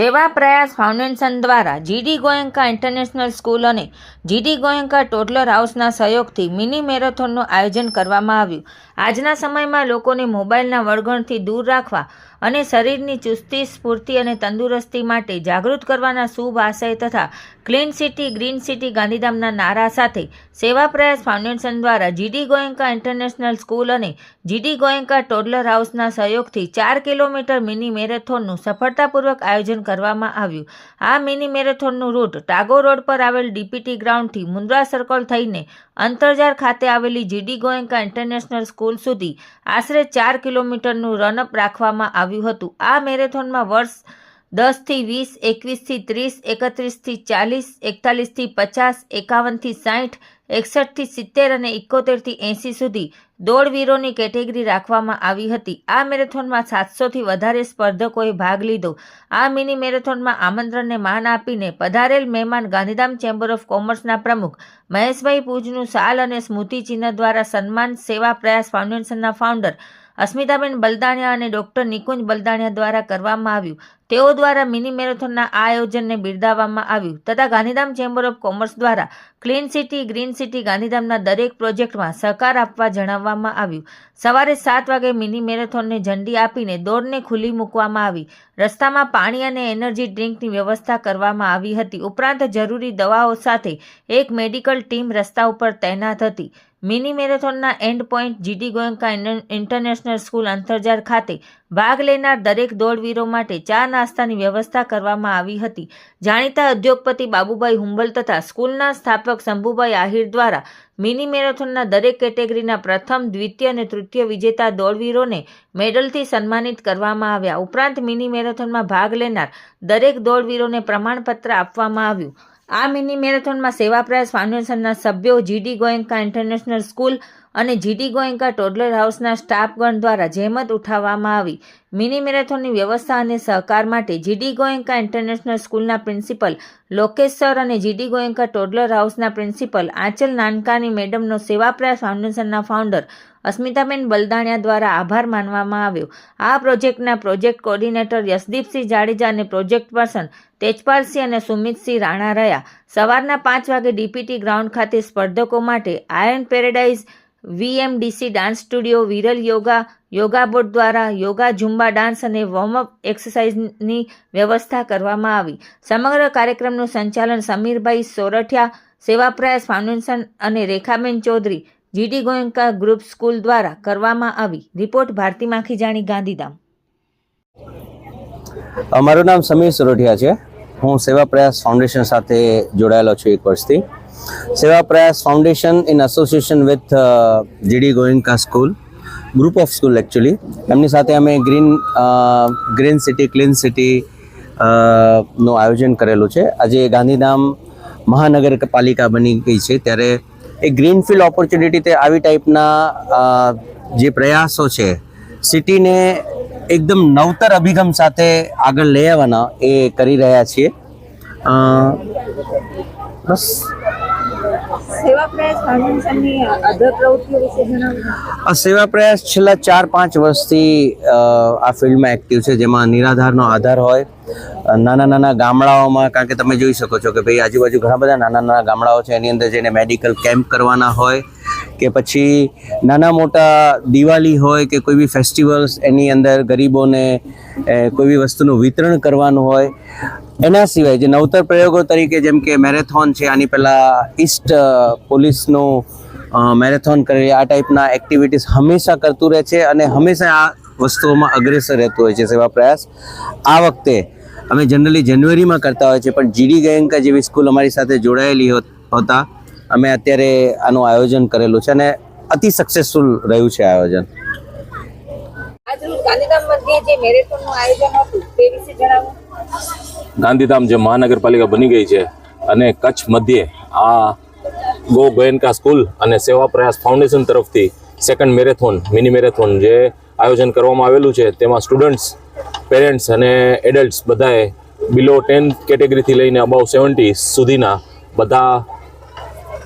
સેવા પ્રયાસ ફાઉન્ડેશન દ્વારા GD Goenka international school અને જીડી ગોયંકા ટોટલર હાઉસના સહયોગથી મિની મેરેથોનનું આયોજન કરવામાં આવ્યું. આજના સમયમાં લોકોને મોબાઈલના વળગણથી દૂર રાખવા અને શરીરની ચુસ્તી, સ્ફૂર્તિ અને તંદુરસ્તી માટે જાગૃત કરવાના શુભ આશય તથા ક્લીન સિટી, ગ્રીન સિટી ગાંધીધામના નારા સાથે સેવા પ્રયાસ ફાઉન્ડેશન દ્વારા જીડી ગોયંકા ઇન્ટરનેશનલ સ્કૂલ અને જીડી ગોયંકા ટોડલર હાઉસના સહયોગથી ચાર કિલોમીટર મિની મેરેથોનનું સફળતાપૂર્વક આયોજન કરવામાં આવ્યું. આ મિની મેરેથોનનું રૂટ ટાગોર રોડ પર આવેલ ડીપીટી ગ્રાઉન્ડથી મુન્દ્રા સર્કલ થઈને અંતરજાર ખાતે આવેલી જીડી ગોયંકા ઇન્ટરનેશનલ સ્કૂલ સુધી આશરે ચાર કિલોમીટરનું રનઅપ રાખવામાં આવ્યું. હતું. આ મેરેથોનમાં વર્ષ દસથી વીસ, એકવીસથી ત્રીસ, એકત્રીસથી ચાલીસ, એકતાલીસથી પચાસ, એકાવનથી સાઠ એકસઠથી સિત્તેર અને એકોતેરથી એંસી સુધી દોડવીરોની કેટેગરી રાખવામાં આવી હતી. આ મેરેથોનમાં સાતસોથી વધારે સ્પર્ધકોએ ભાગ લીધો. આ મિની મેરેથોનમાં આમંત્રણને માન આપીને પધારેલ મહેમાન ગાંધીધામ ચેમ્બર ઓફ કોમર્સના પ્રમુખ મહેશભાઈ પૂજનું શાલ અને સ્મૃતિ ચિહ્ન દ્વારા સન્માન સેવા પ્રયાસ ફાઉન્ડેશનના ફાઉન્ડર અસ્મિતાબેન બલદાણિયા અને ડોક્ટર નિકુંજ બલદાણિયા દ્વારા કરવામાં આવ્યું. તેઓ દ્વારા મિની મેરેથોનના આ આયોજનને બિરદાવવામાં આવ્યું તથા ગાંધીધામ ચેમ્બર ઓફ કોમર્સ દ્વારા ક્લીન સિટી, ગ્રીન સિટી ગાંધીધામના દરેક પ્રોજેક્ટમાં સહકાર આપવા જણાવવામાં આવ્યું. સવારે સાત વાગે મિની મેરેથોનને ઝંડી આપીને દોડને ખુલ્લી મૂકવામાં આવી. રસ્તામાં પાણી અને એનર્જી ડ્રિંકની વ્યવસ્થા કરવામાં આવી હતી. ઉપરાંત જરૂરી દવાઓ સાથે એક મેડિકલ ટીમ રસ્તા ઉપર તૈનાત હતી. Mini મેરેથોનના end point GT Goenka international school Antarjal ખાતે ભાગ લેનાર દરેક દોડવીરો માટે ચા નાસ્તાની વ્યવસ્થા કરવામાં આવી હતી. જાણીતા ઉદ્યોગપતિ બાબુભાઈ હુંબલ તથા સ્કૂલના સ્થાપક શંભુભાઈ આહિર દ્વારા મિની મેરેથોનના દરેક કેટેગરીના પ્રથમ, દ્વિતીય અને તૃતીય વિજેતા દોડવીરોને મેડલથી સન્માનિત કરવામાં આવ્યા. ઉપરાંત મિની મેરેથોનમાં ભાગ લેનાર દરેક દોડવીરોને પ્રમાણપત્ર આપવામાં આવ્યું. આ મિની મેરેથોનમાં સેવા પ્રયાસ ફાઉન્ડેશનના સભ્યો જીડી ગોયંકા ઇન્ટરનેશનલ સ્કૂલ અને જીડી ગોયંકા ટોડલર હાઉસના સ્ટાફગણ દ્વારા જહેમત ઉઠાવવામાં આવી. મિની મેરેથોનની વ્યવસ્થા અને સહકાર માટે જીડી ગોયંકા ઇન્ટરનેશનલ સ્કૂલના પ્રિન્સિપલ લોકેશ સર અને જીડી ગોયંકા ટોડલર હાઉસના પ્રિન્સિપલ આંચલ નાનકાની મેડમનો સેવા પ્રયાસ ફાઉન્ડેશનના ફાઉન્ડર અસ્મિતાબેન બલદાણિયા દ્વારા આભાર માનવામાં આવ્યો. આ પ્રોજેક્ટના પ્રોજેક્ટ કોર્ડિનેટર યશદીપસિંહ જાડેજા અને પ્રોજેક્ટ પર્સન તેજપાલસિંહ અને સુમિતસિંહ રાણા રહ્યા. સવારના પાંચ વાગે ડીપીટી ગ્રાઉન્ડ ખાતે સ્પર્ધકો માટે iron paradise, VMDC dance studio, Viral yoga yoga board દ્વારા યોગા ઝુંબા ડાન્સ અને વોર્મઅપ એક્સરસાઇઝની વ્યવસ્થા કરવામાં આવી. સમગ્ર કાર્યક્રમનું સંચાલન સમીરભાઈ સોરઠિયા સેવા પ્રયાસ ફાઉન્ડેશન અને Rekhaben Chaudhary GD Goenka group school દ્વારા કરવામાં આવી રિપોર્ટ ભારતી માખીજાણી ગાંધીધામ. અમારું મારું નામ સમીર સરોઠિયા છે. હું સેવા પ્રયાસ ફાઉન્ડેશન સાથે જોડાયેલો છું એક વર્ષથી. Seva Prayas foundation in association with GD Goenka school group of school actually એમની સાથે અમે green green city clean city નું આયોજન કરેલું છે. આજે ગાંધીધામ મહાનગરપાલિકા બની ગઈ છે. ત્યારે એ ગ્રીનફિલ્ડ ઓપોર્ચ્યુનિટી તે આવી ટાઈપના જે પ્રયાસો છે, સિટીને એકદમ નવતર અભિગમ સાથે આગળ લઈ આવવાના એ કરી રહ્યા છીએ. બસ. સેવા પ્રયાસ સેવા પ્રયાસ છેલ્લા ચાર, પાંચ વર્ષથી આ ફિલ્ડમાં એક્ટિવ છે, જેમાં નિરાધારનો આધાર હોય. નાના નાના ગામડાઓમાં, કારણ કે તમે જોઈ શકો છો કે ભાઈ આજુબાજુ ઘણા બધા નાના નાના ગામડાઓ છે, એની અંદર જઈને મેડિકલ કેમ્પ કરવાના હોય, કે પછી નાના, મોટા દિવાળી હોય, કે કોઈ બી ફેસ્ટિવલ્સ એની અંદર ગરીબોને કોઈ બી વસ્તુનું વિતરણ કરવાનું હોય. એના સિવાય જે નવતર પ્રયોગો તરીકે જેમ કે મેરેથોન છે, આની પહેલાં ઈસ્ટ પોલીસનું મેરેથોન કરેલી આ ટાઈપના એક્ટિવિટીઝ હંમેશા કરતું રહે છે અને હંમેશા આ વસ્તુઓમાં અગ્રેસર રહેતું હોય છે, સેવા પ્રયાસ. આ વખતે અમે જનરલી જાન્યુઆરીમાં કરતા હોય છે, પણ જીડી ગયંકા જેવી સ્કૂલ અમારી સાથે જોડાયેલી હોતા અમે અત્યારે આનું આયોજન કરેલું છે અને અતિ સક્સેસફુલ રહ્યું છે આયોજન. ગાંધીધામ જે મેરેથોનનું આયોજન હતું, તે વિશે જણાવો. ગાંધીધામ જે મહાનગરપાલિકા બની ગઈ છે અને કચ્છ મધ્યે આ ગો ગોયનકા સ્કૂલ અને સેવા પ્રયાસ ફાઉન્ડેશન તરફથી સેકન્ડ મેરેથોન મિની મેરેથોન જે આયોજન કરવામાં આવેલું છે, તેમાં સ્ટુડન્ટ્સ પેરેન્ટ્સ અને એડલ્ટ્સ બધાએ બિલો ટેન કેટેગરીથી લઈને અબાઉ સેવન્ટી સુધીના બધા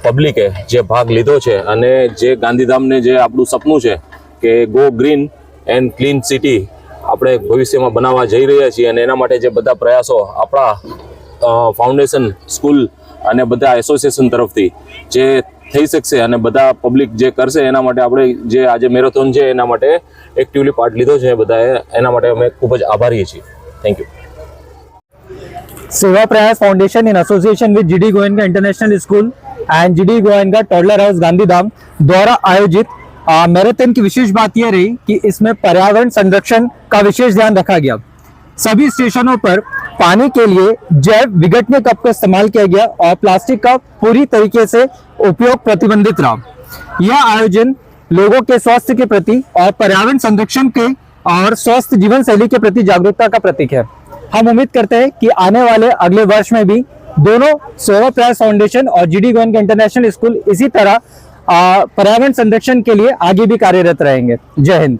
પબ્લિકે જે ભાગ લીધો છે અને જે ગાંધીધામને જે આપણું સપનું છે કે go green and clean city આપણે ભવિષ્યમાં બનાવવા જઈ રહ્યા છીએ અને એના માટે જે બધા પ્રયાસો આપણા ફાઉન્ડેશન સ્કૂલ અને બધા એસોસિએશન તરફથી જે થઈ શકશે અને બધા પબ્લિક જે કરશે એના માટે આપણે જે આજે મેરેથોન છે એના માટે એક્ટિવલી પાર્ટ લીધો છે બધાએ એના માટે અમે ખૂબ જ આભારી છીએ thank you Seva Prayas foundation in association with GD Goenka international school and GD Goenka toddler house Gandhidham द्वारा आयोजित मैराथन की विशेष बात यह रही कि इसमें पर्यावरण संरक्षण का विशेष ध्यान रखा गया। सभी स्टेशनों पर पानी के लिए जैव विघटनीय कप का इस्तेमाल किया गया और प्लास्टिक का पूरी तरीके से उपयोग प्रतिबंधित रहा। यह आयोजन लोगों के स्वास्थ्य के प्रति और पर्यावरण संरक्षण के और स्वस्थ जीवन शैली के प्रति जागरूकता का प्रतीक है। हम उम्मीद करते हैं कि आने वाले अगले वर्ष में भी दोनों सेवा प्रयास फाउंडेशन और जीडी गोयन इंटरनेशनल स्कूल इसी तरह पर्यावरण संरक्षण के लिए आगे भी कार्यरत रहेंगे जय हिंद